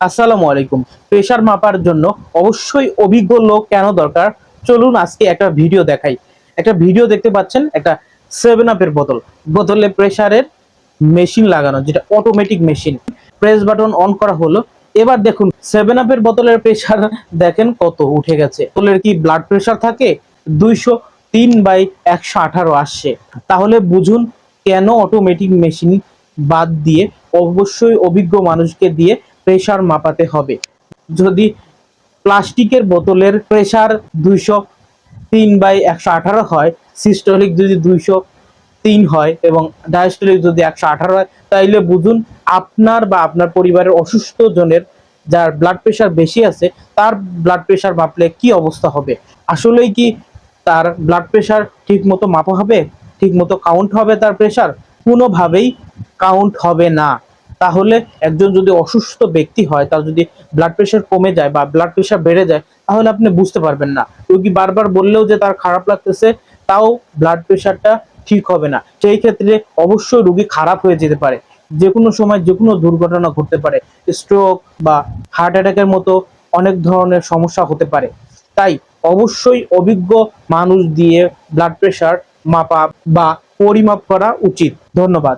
আসসালামু আলাইকুম। প্রেশার মাপার জন্য অবশ্যই অভিজ্ঞ লোক কেন দরকার? চলুন আজকে একটা ভিডিও দেখাই। একটা ভিডিও দেখতে পাচ্ছেন, একটা সেভেন আপের বোতল। বোতলে প্রেশারের মেশিন লাগানো, যেটা automatic machine press button on করা হলো। এবার দেখুন সেভেন আপের বোতলের প্রেশার দেখেন কত উঠে গেছে। বোতলের কি ব্লাড প্রেশার থাকে? দুইশো তিন বাই একশো আঠারো আসছে। তাহলে বুঝুন কেন অটোমেটিক মেশিন বাদ দিয়ে অবশ্যই অভিজ্ঞ মানুষকে দিয়ে প্রেসার মাপাতে হবে। যদি প্লাস্টিকের বোতলের প্রেসার দুইশো তিন বাই একশো আঠারো হয় সিস্টোলিক যদি দুইশো তিন হয় এবং ডায়াস্টোলিক যদি একশো আঠারো হয়, তাইলে বুঝুন আপনার বা আপনার পরিবারের অসুস্থ জনের যার ব্লাড প্রেশার বেশি আছে, তার ব্লাড প্রেশার মাপলে কি অবস্থা হবে? আসলেই কি তার ব্লাড প্রেশার ঠিক মতো মাপা হবে? ঠিক মতো কাউন্ট হবে তার প্রেশার কোনোভাবেই কাউন্ট হবে না। তাহলে একজন যদি অসুস্থ ব্যক্তি হয়, তার যদি ব্লাড প্রেশার কমে যায় বা ব্লাড প্রেশার বেড়ে যায়, তাহলে আপনি বুঝতে পারবেন না। রোগী বারবার বললেও যে তার খারাপ লাগতেছে, তাও ব্লাড প্রেশারটা ঠিক হবে না। সেই ক্ষেত্রে অবশ্যই রোগী খারাপ হয়ে যেতে পারে। যে কোনো সময় যে কোনো দুর্ঘটনা ঘটতে পারে। স্ট্রোক বা হার্ট অ্যাটাকের মতো অনেক ধরনের সমস্যা হতে পারে। তাই অবশ্যই অভিজ্ঞ মানুষ দিয়ে ব্লাড প্রেশার মাপা বা পরিমাপ করা উচিত। ধন্যবাদ।